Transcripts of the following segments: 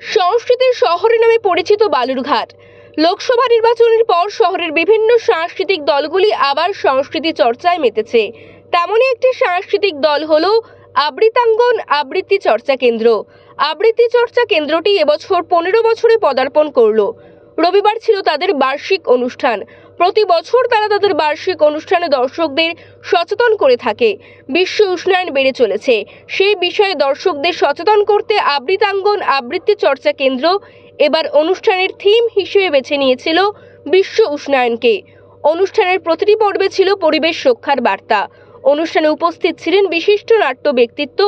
সংস্কৃতির শহরে নামে পরিচিত বালুরঘাট। লোকসভা নির্বাচনের পর শহরের বিভিন্ন সাংস্কৃতিক দলগুলি আবার সংস্কৃতি চর্চায় মেতেছে। তেমনই একটি সাংস্কৃতিক দল হল আবৃতাঙ্গন আবৃত্তি চর্চা কেন্দ্র। আবৃত্তি চর্চা কেন্দ্রটি এবছর পনেরো বছরে পদার্পণ করল। রবিবার ছিল তাদের বার্ষিক অনুষ্ঠান। প্রতি বছর তারা তাদের বার্ষিক অনুষ্ঠানে দর্শকদের সচেতন করে থাকে। বিশ্ব উষ্ণায়ন বেড়ে চলেছে। সেই বিষয়ে দর্শকদের সচেতন করতে আবৃতাঙ্গন আবৃত্তি চর্চা কেন্দ্র এবার অনুষ্ঠানের থিম হিসেবে বেছে নিয়েছিল বিশ্ব উষ্ণায়নকে। অনুষ্ঠানের প্রতিটি পর্বে ছিল পরিবেশ রক্ষার বার্তা। অনুষ্ঠানে উপস্থিত ছিলেন বিশিষ্ট নাট্য ব্যক্তিত্ব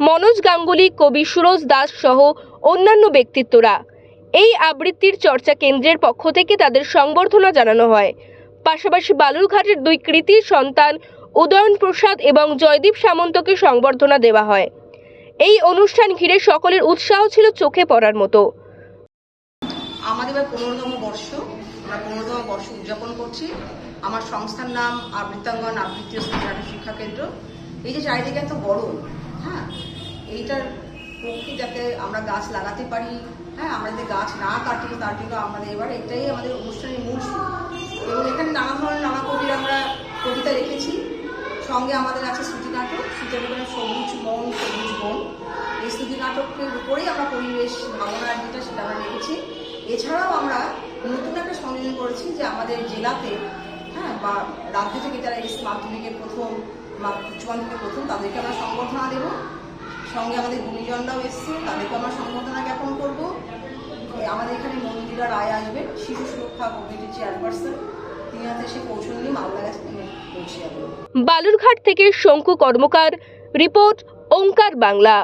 মনোজ গাঙ্গুলি, কবি সুরজ দাস সহ অন্যান্য ব্যক্তিত্বরা। এই আবৃত্তির চর্চা কেন্দ্রের পক্ষ থেকে তাদের সংবর্ধনা জানানো হয়। পাশাপাশি বালুরঘাটের দুই কৃতি সন্তান উদয়ন প্রসাদ এবং জয়দীপ সামন্তকে সংবর্ধনা দেওয়া হয়। এই অনুষ্ঠান ঘিরে সকলের উৎসাহ ছিল চোখে পড়ার মতো। আমাদের পনেরোতম বর্ষ। আমরা পনেরোতম বর্ষ উদযাপন করছি। আমার সংস্থার নাম আবৃত্তাঙ্গন আবৃত্তি ও স্মৃতি শিক্ষা কেন্দ্র এই যে চারিদিকে এত গরম হ্যাঁ এইটার পক্ষে যাতে আমরা গাছ লাগাতে পারি হ্যাঁ আমরা যদি গাছ না কাটি, তার জন্য আমাদের এবার এটাই আমাদের অনুষ্ঠানের মূল। এবং এখানে নানা ধরনের নানা কবির আমরা কবিতা লিখেছি। সঙ্গে আমাদের আছে শ্রুতি নাটক শ্রুতি সবুজ মন সবুজ বন। এই শ্রুতি নাটকের উপরেই আমরা পরিবেশ ভাবনা যেটা সেটা আমরা লিখেছি। এছাড়াও আমরা নতুন একটা সংযোজন করেছি যে আমাদের জেলাতে হ্যাঁ বা রাজ্য থেকে যারা এসছে মাধ্যমিকের প্রথম বা উচ্চ মাধ্যমিকের প্রথম, তাদেরকে আমরা সংবর্ধনা দেব। সঙ্গে আমাদের গুণীজনরাও এসছে, তাদেরকে আমরা সম্বর্ধনা জ্ঞাপন করব। আমাদের এখানে মন্দিরা রায় আসবেন, শিশু সুরক্ষা কমিটির চেয়ারপারসন। তিনি হাতে এসে পৌঁছননি মালদা গেছে তিনি পৌঁছে যাবেন। বালুরঘাট থেকে শঙ্কু কর্মকার, রিপোর্ট, ওঙ্কার বাংলা।